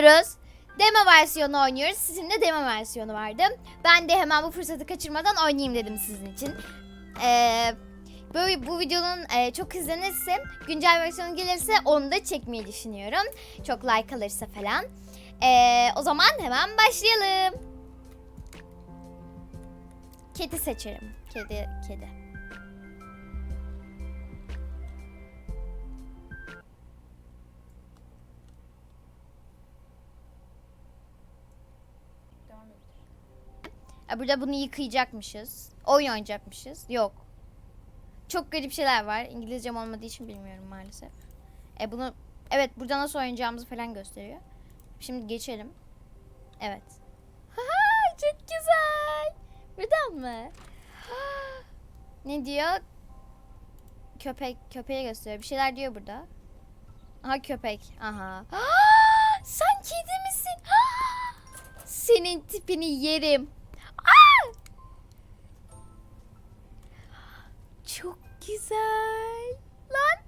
oynuyoruz. Demo versiyonu oynuyoruz. Sizin de demo versiyonu vardı. Ben de hemen bu fırsatı kaçırmadan oynayayım dedim sizin için. Ee, böyle bu videonun e, çok izlenirse, güncel versiyonu gelirse onu da çekmeyi düşünüyorum. Çok like alırsa falan. Ee, o zaman hemen başlayalım. Kedi seçerim. Kedi, kedi. Burada bunu yıkayacakmışız. Oyun oynayacakmışız. Yok. Çok garip şeyler var. İngilizcem olmadığı için bilmiyorum maalesef. E bunu evet burada nasıl oynayacağımızı falan gösteriyor. Şimdi geçelim. Evet. Haha çok güzel. Buradan mı? ne diyor? Köpek köpeğe gösteriyor. Bir şeyler diyor burada. Aha köpek. Aha. Sen kedi misin? Senin tipini yerim. Çok güzel. Lan.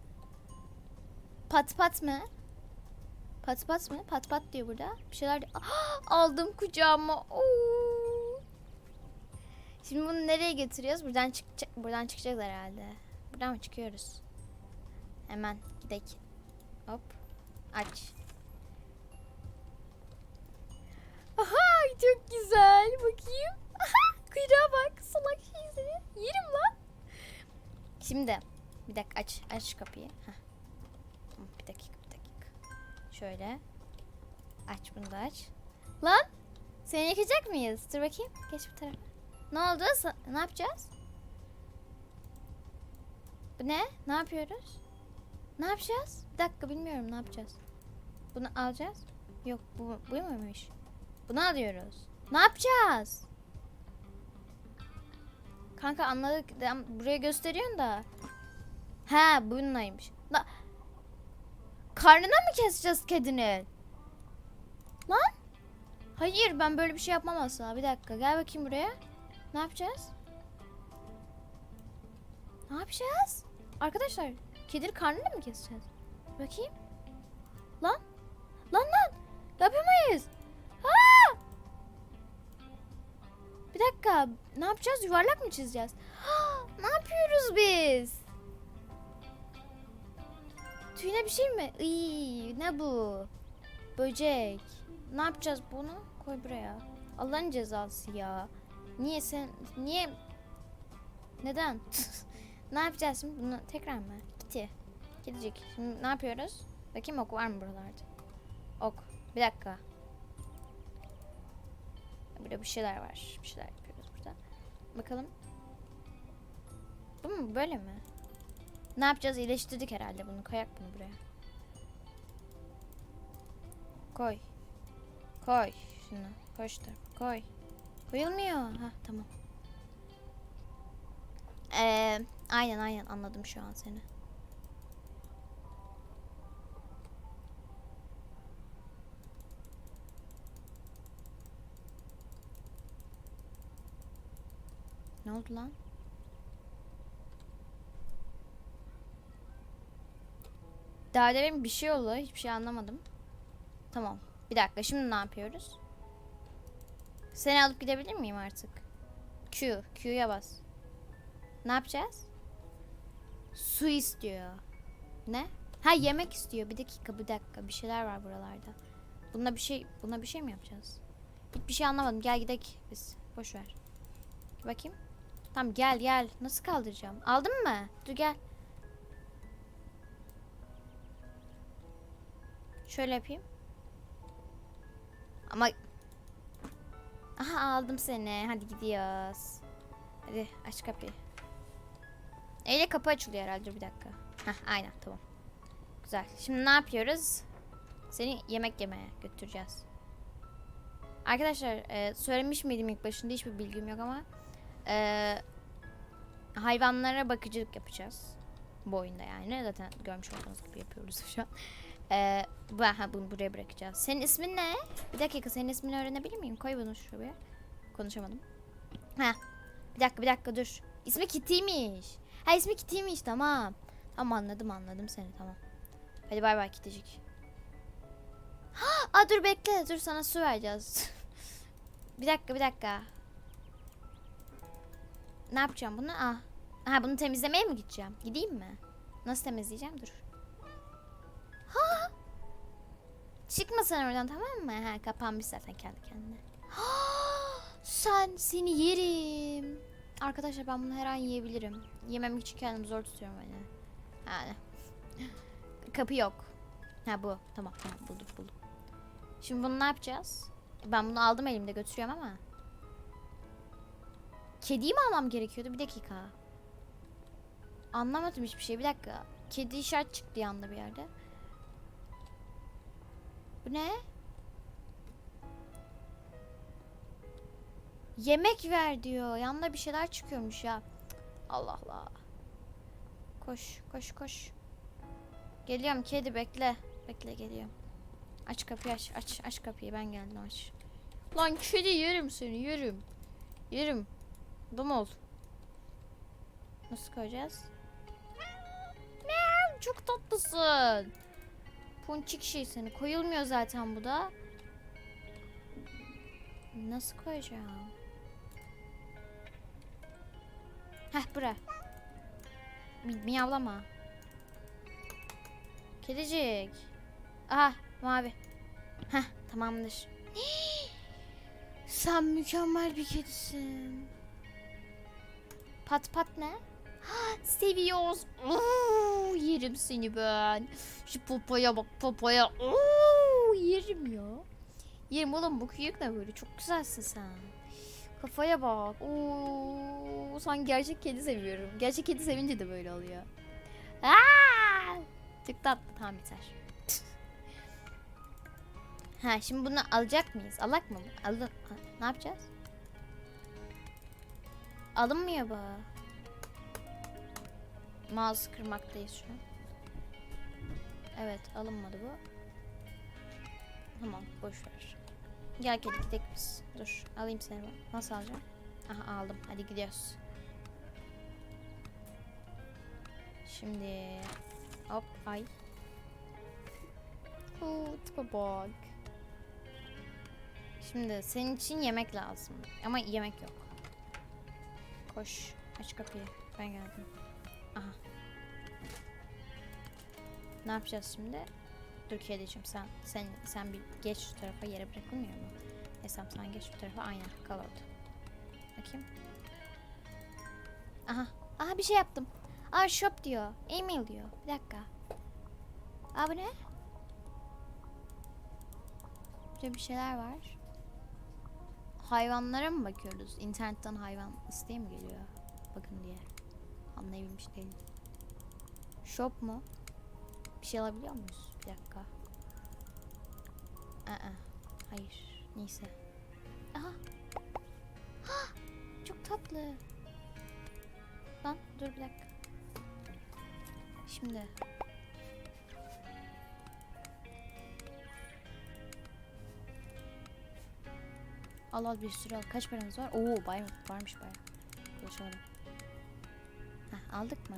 Pat pat mı? Pat pat mı? Pat pat diyor burada. Bir şeyler aldım kucağıma. Oo. Şimdi bunu nereye götürüyoruz? Buradan çıkacak buradan çıkacağız herhalde. Buradan mı çıkıyoruz? Hemen gidelim. Hop. Aç. Aha çok güzel. Bakayım. Aha kuyruğa bak. Salak şey seni. Yerim lan. Şimdi bir dakika aç aç kapıyı. Heh. Bir dakika bir dakika. Şöyle. Aç bunu da aç. Lan seni yakacak mıyız? Dur bakayım. Geç bu tarafa. Ne oldu? Ne yapacağız? Bu ne? Ne yapıyoruz? Ne yapacağız? Bir dakika bilmiyorum ne yapacağız. Bunu alacağız. Yok bu, bu muymuş? Bunu alıyoruz. Ne yapacağız? Kanka anladık. Buraya gösteriyorsun da. He bununlaymış. Na Karnına mı keseceğiz kedinin? Lan? Hayır ben böyle bir şey yapmam asla. Bir dakika gel bakayım buraya. Ne yapacağız? Ne yapacağız? Arkadaşlar kedinin karnını mı keseceğiz? Bakayım. Lan? Lan lan? Yapamayız. Bir dakika. Ne yapacağız? Yuvarlak mı çizeceğiz? ne yapıyoruz biz? Tüyüne bir şey mi? Iy, ne bu? Böcek. Ne yapacağız bunu? Koy buraya. Allah'ın cezası ya. Niye sen niye neden? ne yapacağız şimdi bunu tekrar mı? Gitti. Gidecek. Şimdi ne yapıyoruz? Bakayım ok var mı buralarda? Ok. Bir dakika. Burada bir şeyler var. Bir şeyler yapıyoruz burada. Bakalım. Bu mu? Böyle mi? Ne yapacağız? İyileştirdik herhalde bunu. Koyak bunu buraya. Koy. Koy şunu. Tarafa. Koy. Koyulmuyor. Ha tamam. Ee, aynen aynen anladım şu an seni. Ne oldu lan? Daha demin bir şey oldu. Hiçbir şey anlamadım. Tamam. Bir dakika. Şimdi ne yapıyoruz? Seni alıp gidebilir miyim artık? Q. Q'ya bas. Ne yapacağız? Su istiyor. Ne? Ha yemek istiyor. Bir dakika bir dakika. Bir şeyler var buralarda. Buna bir şey buna bir şey mi yapacağız? Hiçbir şey anlamadım. Gel gidelim biz. Boş ver. Bakayım. Tamam gel gel. Nasıl kaldıracağım? Aldın mı? Dur gel. Şöyle yapayım. Ama Aha aldım seni. Hadi gidiyoruz. Hadi aç kapıyı. Eyle kapı açılıyor herhalde. Bir dakika. Hah aynen tamam. Güzel. Şimdi ne yapıyoruz? Seni yemek yemeye götüreceğiz. Arkadaşlar e, söylemiş miydim ilk başında hiçbir bilgim yok ama e, hayvanlara bakıcılık yapacağız. Bu oyunda yani. Zaten görmüş olduğunuz gibi yapıyoruz şu an. Ee, bu, bunu buraya bırakacağız. Senin ismin ne? Bir dakika senin ismini öğrenebilir miyim? Koy bunu şuraya. Konuşamadım. Ha. Bir dakika bir dakika dur. İsmi Kitty'ymiş. Ha ismi Kitty'ymiş tamam. Tamam anladım anladım seni tamam. Hadi bay bay Kitty'cik. Ha dur bekle dur sana su vereceğiz. bir dakika bir dakika. Ne yapacağım bunu? Ah. Ha bunu temizlemeye mi gideceğim? Gideyim mi? Nasıl temizleyeceğim? Dur. Ha! Çıkma sen oradan tamam mı? Ha kapanmış zaten kendi kendine. Ha! Sen seni yerim. Arkadaşlar ben bunu her an yiyebilirim. Yemem için kendimi zor tutuyorum hani. Yani. Kapı yok. Ha bu. Tamam tamam buldum buldum. Şimdi bunu ne yapacağız? Ben bunu aldım elimde götürüyorum ama. Kediyi mi almam gerekiyordu? Bir dakika. Anlamadım hiçbir şey. Bir dakika. Kedi işaret çıktı yanında bir yerde. Bu ne? Yemek ver diyor. Yanında bir şeyler çıkıyormuş ya. Allah Allah. Koş, koş, koş. Geliyorum kedi bekle. Bekle geliyorum. Aç kapıyı aç. Aç aç kapıyı ben geldim aç. Lan kedi yerim seni yerim. Yerim. Ol. Nasıl koyacağız? Meow, çok tatlısın. Ponçik şey seni. Koyulmuyor zaten bu da. Nasıl koyacağım? Heh bura. Mi miyavlama. Kedicik. Aha mavi. Heh tamamdır. Sen mükemmel bir kedisin. Pat pat ne? Seviyoruz. Oo, yerim seni ben. Şu popoya bak popoya. Oo, yerim ya. Yerim oğlum bu kıyık ne böyle? Çok güzelsin sen. Kafaya bak. Oo, sen gerçek kedi seviyorum. Gerçek kedi sevince de böyle oluyor. Aa! Çok tatlı. Tamam biter. ha şimdi bunu alacak mıyız? Alak mı? Al ha, ne yapacağız? Alınmıyor bu. Mouse kırmaktayız şu an. Evet alınmadı bu. Tamam boş ver. Gel kedi gidelim biz. Dur alayım seni ben. Nasıl alacağım? Aha aldım. Hadi gidiyoruz. Şimdi hop ay. Oo, tipe bak. Şimdi senin için yemek lazım. Ama yemek yok. Koş. Aç kapıyı. Ben geldim. Aha. Ne yapacağız şimdi? Dur kediciğim sen sen sen bir geç şu tarafa yere bırakılmıyor mu? Esam sen geç şu tarafa aynen kal orada. Bakayım. Aha. Aha bir şey yaptım. Aa shop diyor. Email diyor. Bir dakika. Aa bu ne? Burada bir şeyler var. Hayvanlara mı bakıyoruz? İnternetten hayvan isteği mi geliyor? Bakın diye. Anlayabilmiş değilim. Shop mu? Bir şey alabiliyor muyuz? Bir dakika. Aa, hayır. Neyse. Aha. Ha, çok tatlı. Lan dur bir dakika. Şimdi. Al al bir sürü al. Kaç paramız var? Oo bay varmış bayağı. Konuşamadım. Heh, aldık mı?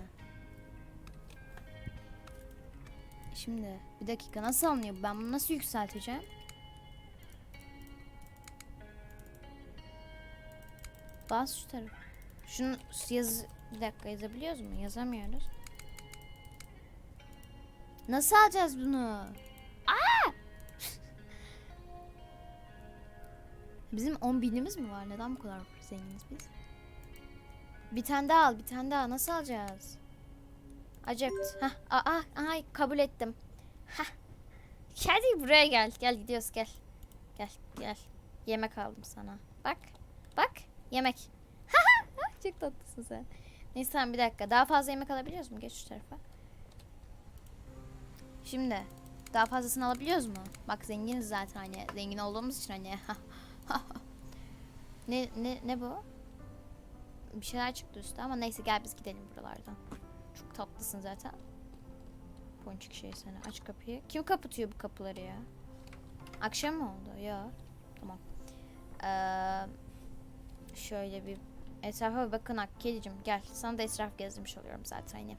Şimdi bir dakika nasıl alınıyor? Ben bunu nasıl yükselteceğim? Bas şu tarafa. Şunu yaz bir dakika yazabiliyoruz mu? Yazamıyoruz. Nasıl alacağız bunu? Bizim 10 binimiz mi var? Neden bu kadar zenginiz biz? Bir tane daha al, bir tane daha. Nasıl alacağız? Accept. Hah, aa, aa, kabul ettim. Hah. Hadi buraya gel. Gel gidiyoruz gel. Gel, gel. Yemek aldım sana. Bak. Bak. Yemek. Çok tatlısın sen. Neyse bir dakika. Daha fazla yemek alabiliyoruz mu? Geç şu tarafa. Şimdi. Daha fazlasını alabiliyoruz mu? Bak zenginiz zaten hani. Zengin olduğumuz için hani. ne, ne, ne bu? Bir şeyler çıktı üstte ama neyse gel biz gidelim buralardan. Çok tatlısın zaten. Ponçik şey seni. Aç kapıyı. Kim kapatıyor bu kapıları ya? Akşam mı oldu? Ya. Tamam. Ee, şöyle bir etrafa bakın Ak kedicim gel. Sana da etraf gezdirmiş oluyorum zaten yine.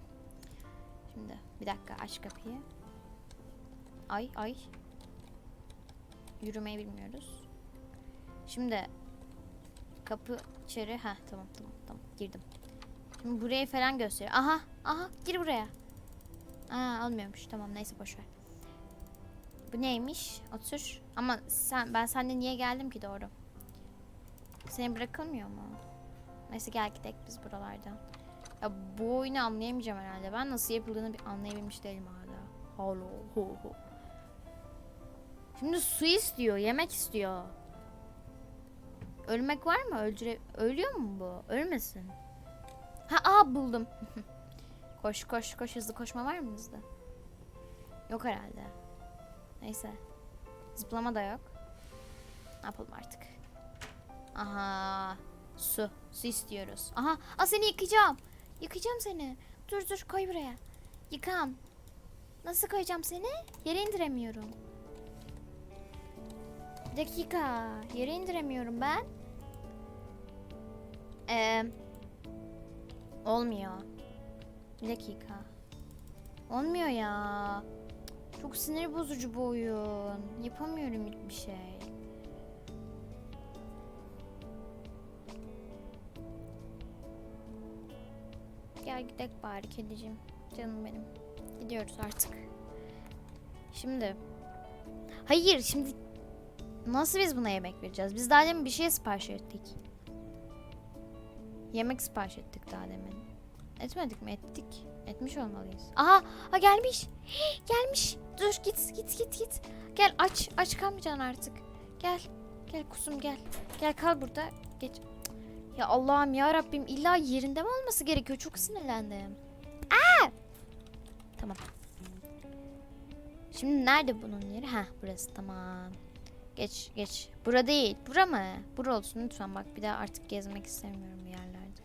Şimdi bir dakika aç kapıyı. Ay ay. yürümeyi bilmiyoruz. Şimdi kapı içeri. Ha tamam tamam tamam girdim. Şimdi burayı falan gösteriyor. Aha aha gir buraya. Aa almıyormuş. Tamam neyse boş ver. Bu neymiş? Otur. Ama sen ben sende niye geldim ki doğru? Seni bırakılmıyor mu? Neyse gel gidelim biz buralardan. Ya bu oyunu anlayamayacağım herhalde. Ben nasıl yapıldığını bir anlayabilmiş değilim hala. Halo ho ho. Şimdi su istiyor, yemek istiyor. Ölmek var mı? Öldüre ölüyor mu bu? Ölmesin. Ha aa buldum. koş koş koş hızlı koşma var mı hızlı? Yok herhalde. Neyse. Zıplama da yok. Ne yapalım artık? Aha. Su. Su istiyoruz. Aha. Aa seni yıkayacağım. Yıkayacağım seni. Dur dur koy buraya. Yıkan. Nasıl koyacağım seni? Yere indiremiyorum. Dakika. Yere indiremiyorum ben. Ee, olmuyor. Bir dakika. Olmuyor ya. Çok sinir bozucu bu oyun. Yapamıyorum hiçbir şey. Gel gidelim bari kedicim. Canım benim. Gidiyoruz artık. Şimdi. Hayır şimdi nasıl biz buna yemek vereceğiz? Biz daha demin bir şey sipariş ettik. Yemek sipariş ettik daha demin. Etmedik mi? Ettik. Etmiş olmalıyız. Aha! Ha gelmiş. Hii, gelmiş. Dur git git git git. Gel aç. Aç kalmayacaksın artık. Gel. Gel kusum gel. Gel kal burada. Geç. Ya Allah'ım ya Rabbim illa yerinde mi olması gerekiyor? Çok sinirlendim. Aa! Tamam. Şimdi nerede bunun yeri? Ha burası tamam. Geç geç. Bura değil. Bura mı? Bura olsun lütfen bak bir daha artık gezmek istemiyorum bir yerlerde.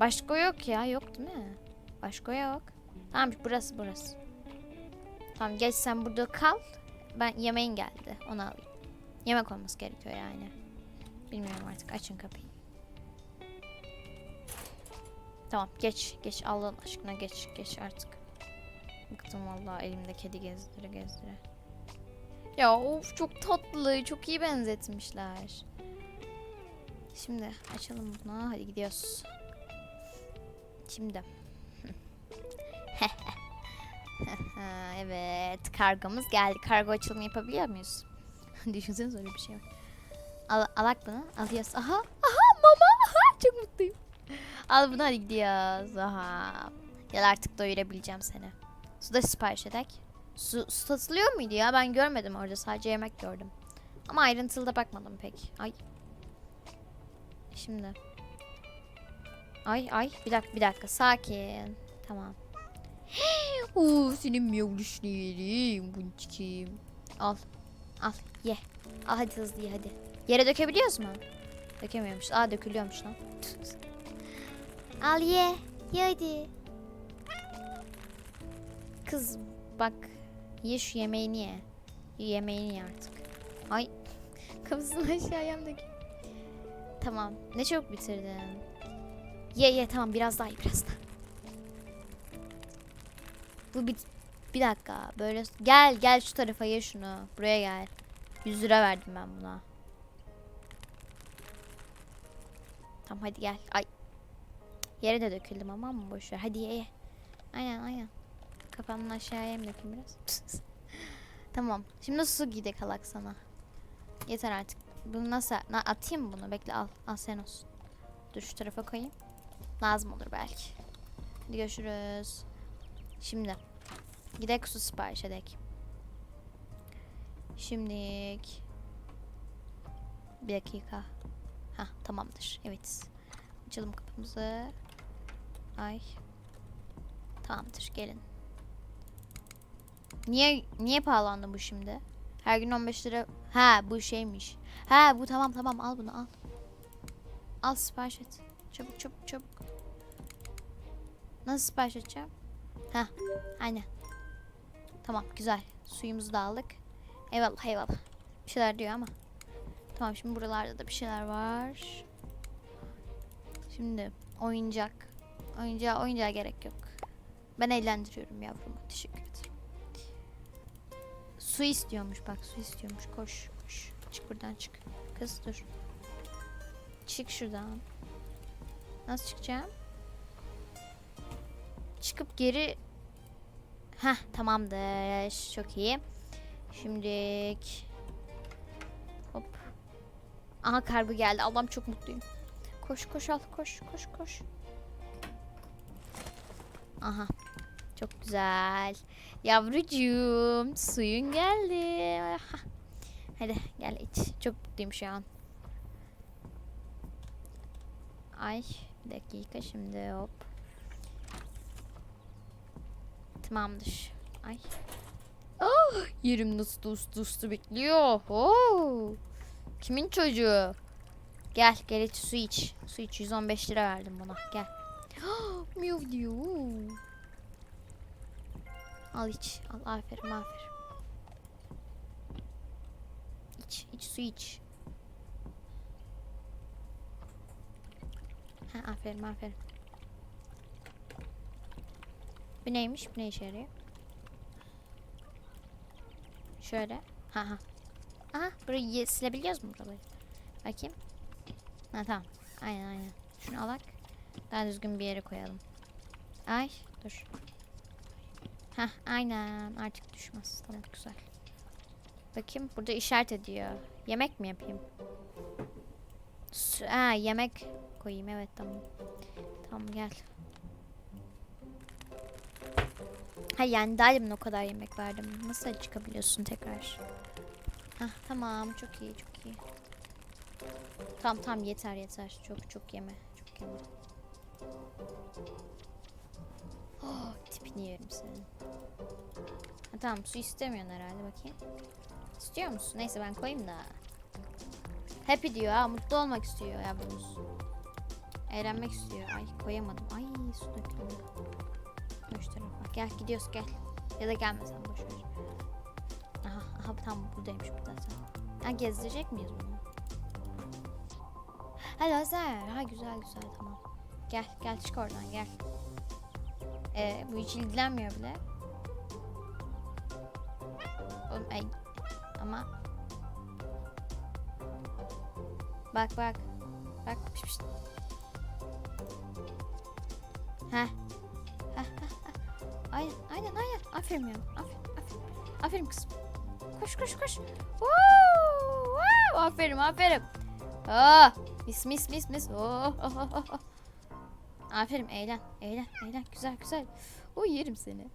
Başka yok ya. Yok değil mi? Başka yok. Tamam burası burası. Tamam geç sen burada kal. Ben yemeğin geldi. Onu alayım. Yemek olması gerekiyor yani. Bilmiyorum artık. Açın kapıyı. Tamam geç geç Allah aşkına geç geç artık. Bıktım vallahi elimde kedi gezdire gezdire. Ya of çok tatlı çok iyi benzetmişler. Şimdi açalım bunu hadi gidiyoruz. Şimdi. evet kargomuz geldi. Kargo açılımı yapabiliyor muyuz? Düşünsene öyle bir şey var. Al, alak bunu. Alıyoruz. Aha. Aha mama. Aha, çok mutluyum. Al bunu hadi gidiyoruz. Aha. Gel artık doyurabileceğim seni. Su da sipariş edek. Su, su satılıyor muydu ya? Ben görmedim orada. Sadece yemek gördüm. Ama ayrıntılı da bakmadım pek. Ay. Şimdi. Ay ay. Bir dakika bir dakika. Sakin. Tamam. Oo, senin miyavluşlarım. Bunçikim. Al. Al. Ye. Al hadi hızlı ye hadi. Yere dökebiliyoruz mu? Dökemiyormuş. Aa dökülüyormuş lan. Al ye. Ye hadi. Kız bak. Ye şu yemeğini ye. Yemeğini ye artık. Ay. Kafasını aşağıya dök. Tamam. Ne çok bitirdin. Ye ye tamam biraz daha ye biraz daha. Bu bir, bir dakika böyle gel gel şu tarafa ye şunu. Buraya gel. 100 lira verdim ben buna. Tamam hadi gel. Ay. Yere de döküldüm ama mı boş ver. Hadi ye ye. Aynen aynen. Kafanın aşağıya dökeyim biraz? tamam. Şimdi su gide kalak sana. Yeter artık. Bunu nasıl na, atayım bunu? Bekle al. Al sen olsun. Dur şu tarafa koyayım. Lazım olur belki. Hadi görüşürüz. Şimdi. Gidek su sipariş edek. Şimdilik. Bir dakika. Ha tamamdır. Evet. Açalım kapımızı. Ay. Tamamdır gelin. Niye niye pahalandı bu şimdi? Her gün 15 lira. Ha bu şeymiş. Ha bu tamam tamam al bunu al. Al sipariş et. Çabuk çabuk çabuk. Nasıl sipariş edeceğim? Ha aynen. Tamam güzel. Suyumuzu da aldık. Eyvallah eyvallah. Bir şeyler diyor ama. Tamam şimdi buralarda da bir şeyler var. Şimdi oyuncak. Oyuncağa oyuncağa gerek yok. Ben eğlendiriyorum yavrumu. Teşekkür ederim. Su istiyormuş bak su istiyormuş. Koş koş. Çık buradan çık. Kız dur. Çık şuradan. Nasıl çıkacağım? Çıkıp geri... Heh tamamdır. Çok iyi. Şimdilik... Hop. Aha kargo geldi. Allah'ım çok mutluyum. Koş koş al koş koş koş. Aha. Çok güzel. Yavrucuğum suyun geldi. Hadi gel iç. Çok mutluyum şu an. Ay bir dakika şimdi hop. Tamamdır. Ay. Oh, yerim nasıl dostu dostu bekliyor. Oh. Kimin çocuğu? Gel gel iç su iç. Su iç 115 lira verdim buna. Gel. Miyav diyor. Al iç. Al aferin aferin. İç iç su iç. Ha, aferin aferin. Bu neymiş? Bu ne işe yarıyor? Şöyle. Ha ha. Aha burayı silebiliyoruz mu buraları? Bakayım. Ha tamam. Aynen aynen. Şunu alak. Daha düzgün bir yere koyalım. Ay dur. Hah aynen artık düşmez. Tamam güzel. Bakayım burada işaret ediyor. Yemek mi yapayım? Su- Ha yemek koyayım evet tamam. Tamam gel. Ha yani daha demin o kadar yemek verdim. Nasıl çıkabiliyorsun tekrar? Hah tamam çok iyi çok iyi. Tamam tamam yeter yeter. Çok çok yeme. Çok yeme. Oh, tipini yerim senin. Ha, tamam su istemiyorsun herhalde bakayım. İstiyor musun? Neyse ben koyayım da. Happy diyor ha mutlu olmak istiyor ya bu. Eğlenmek istiyor. Ay koyamadım. Ay su döküldü. Şu tarafa. Gel gidiyoruz gel. Ya da gelmesen boş ver. Aha, aha tam buradaymış bu zaten. Ha gezdirecek miyiz bunu? Ha lazer. Ha güzel güzel tamam. Gel gel çık oradan gel. Ee, bu hiç ilgilenmiyor bile. Oğlum ay ama Bak bak. Bak piş piş. Heh. Aynen aynen aynen. Aferin ya. Aferin aferin. Aferin kızım. Koş koş koş. Woo! Wow! Aferin aferin. Oh, mis mis mis mis. Oh, oh, oh, oh, oh. Aferin eğlen eğlen eğlen. Güzel güzel. O yerim seni.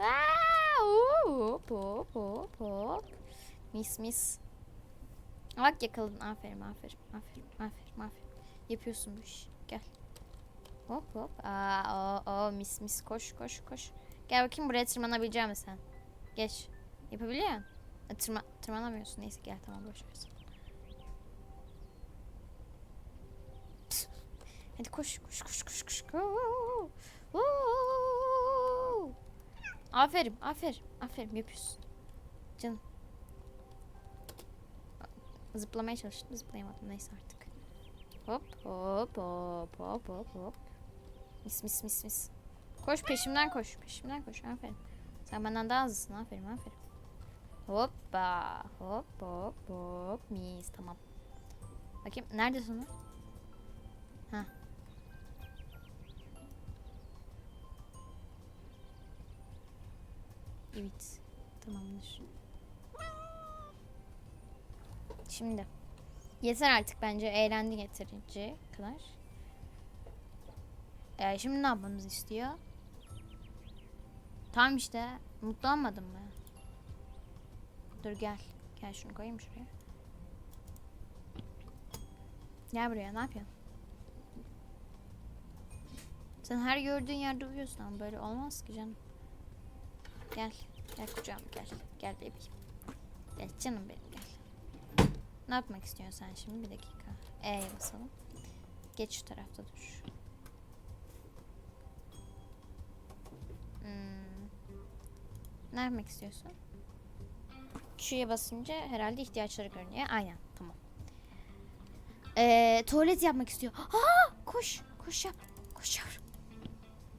Aa, hop hop hop hop. Mis mis. Bak yakaladın. Aferin aferin aferin aferin aferin. Yapıyorsun bu işi. Gel. Hop hop. Aa, o, o, mis mis koş koş koş. Gel bakayım buraya tırmanabilecek misin sen? Geç. Yapabiliyor musun? Ha, Tırma, tırmanamıyorsun. Neyse gel tamam boş ver. Hadi koş koş koş koş koş. Aferin aferin aferin yapıyorsun. Canım. Zıplamaya çalıştım zıplayamadım neyse artık. Hop hop hop hop hop hop. Mis mis mis mis. Koş peşimden koş peşimden koş aferin. Sen benden daha hızlısın aferin aferin. Hoppa hop hop hop mis tamam. Bakayım nerede sonu? Evet tamamdır. Şimdi. Yeter artık bence eğlendi yeterince kadar. Ee, şimdi ne yapmamızı istiyor? Tamam işte. Mutlu olmadın mı? Dur gel. Gel şunu koyayım şuraya. Gel buraya ne yapıyorsun? Sen her gördüğün yerde uyuyorsun ama böyle olmaz ki canım. Gel. Gel kucağıma gel. Gel bebeğim. Gel canım benim gel. Ne yapmak istiyorsun sen şimdi? Bir dakika. E'ye basalım. Geç şu tarafta dur. Hmm. Ne yapmak istiyorsun? Şuya basınca herhalde ihtiyaçları görünüyor. Aynen tamam. Ee, tuvalet yapmak istiyor. Aa, koş. Koş yap. Koş yavrum.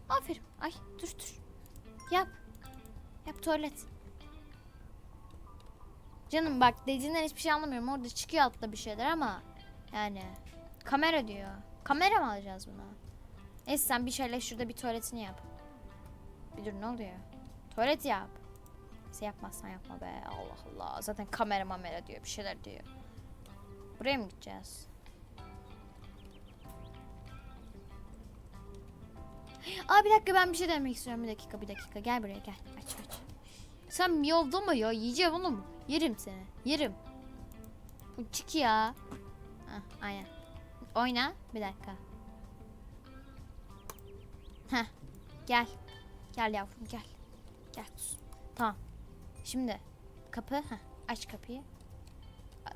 Aferin. Ay dur dur. Yap. Yap tuvalet. Canım bak dediğinden hiçbir şey anlamıyorum. Orada çıkıyor altta bir şeyler ama yani kamera diyor. Kamera mı alacağız buna? Neyse sen bir şeyle şurada bir tuvaletini yap. Bir dur ne oluyor? Tuvalet yap. Neyse yapmazsan yapma be. Allah Allah. Zaten kamera mamera diyor. Bir şeyler diyor. Buraya mı gideceğiz? Aa bir dakika ben bir şey demek istiyorum. Bir dakika bir dakika. Gel buraya gel. Aç aç. Sen miyavlama ya. Yiyeceğim oğlum. Yerim seni. Yerim. Çık ya. Hah, aynen. Oyna. Bir dakika. Heh. Gel. Gel yavrum gel. Gel. sus. Tamam. Şimdi kapı. Heh. Aç kapıyı.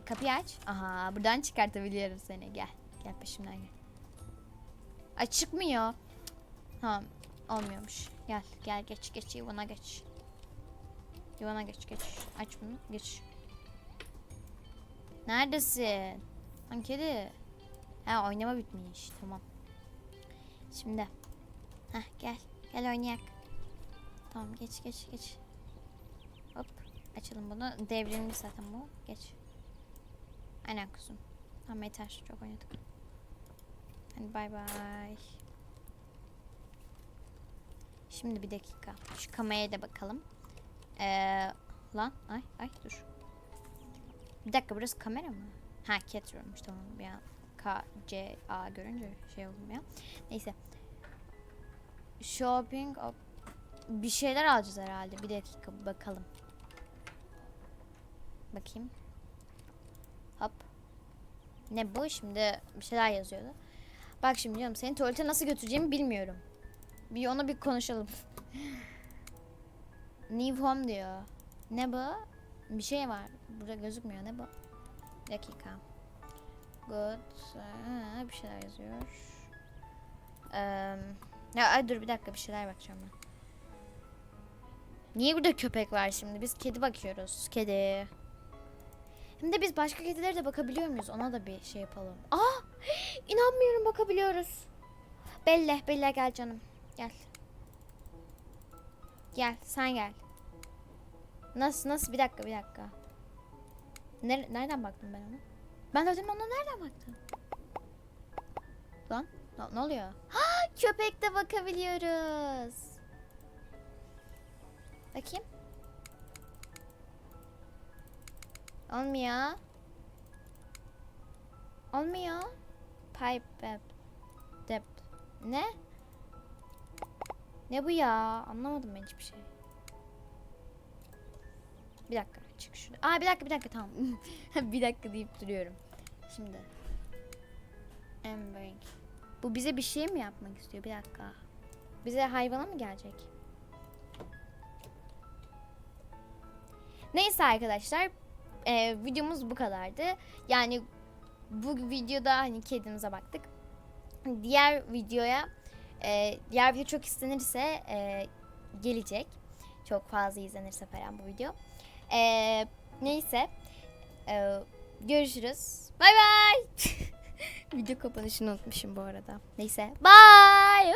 Kapıyı aç. Aha buradan çıkartabiliyorum seni. Gel. Gel peşimden gel. Ay çıkmıyor. Tamam. Olmuyormuş. Gel. Gel geç geç yuvana geç. Yuvana geç geç. Aç bunu. Geç. Neredesin? Lan kedi. Ha oynama bitmiş. Tamam. Şimdi. Heh gel. Gel oynayak. Tamam geç geç geç. Hop. Açalım bunu. Devrilmiş zaten bu. Geç. Aynen kuzum. Tamam yeter. Çok oynadık. Hadi bay bay. Şimdi bir dakika. Şu kameraya da bakalım. Ee, lan ay ay dur. Bir dakika burası kamera mı? Ha cat room'muş tamam an K C A görünce şey oldum ya. Neyse. Shopping op- bir şeyler alacağız herhalde. Bir dakika bakalım. Bakayım. Hop. Ne bu şimdi bir şeyler yazıyordu. Bak şimdi canım seni tuvalete nasıl götüreceğimi bilmiyorum. Bir ona bir konuşalım. New home diyor. Ne bu? Bir şey var. Burada gözükmüyor. Ne bu? Dakika. Good. Ha, bir şeyler yazıyor. Eee, ya ay dur bir dakika bir şeyler bakacağım ben. Niye burada köpek var şimdi? Biz kedi bakıyoruz. Kedi. Hem de biz başka kedilere de bakabiliyor muyuz? Ona da bir şey yapalım. Aa! İnanmıyorum bakabiliyoruz. Belle, Belle gel canım. Gel. Gel, sen gel. Nasıl, nasıl? Bir dakika, bir dakika. Ner- nereden baktım ben ona? Ben zaten ona nereden baktım? Lan, ne, oluyor? Ha, köpekte bakabiliyoruz. Bakayım. Olmuyor. Olmuyor. Pipe dep. Ne? Ne bu ya? Anlamadım ben hiçbir şey. Bir dakika çık şurada. Aa bir dakika bir dakika tamam. bir dakika deyip duruyorum. Şimdi. Embering. Bu bize bir şey mi yapmak istiyor? Bir dakika. Bize hayvana mı gelecek? Neyse arkadaşlar. e, videomuz bu kadardı. Yani bu videoda hani kedimize baktık. Diğer videoya e, diğer video çok istenirse e, gelecek. Çok fazla izlenirse falan bu video. E, neyse. E, görüşürüz. Bay bay. video kapanışını unutmuşum bu arada. Neyse. Bye.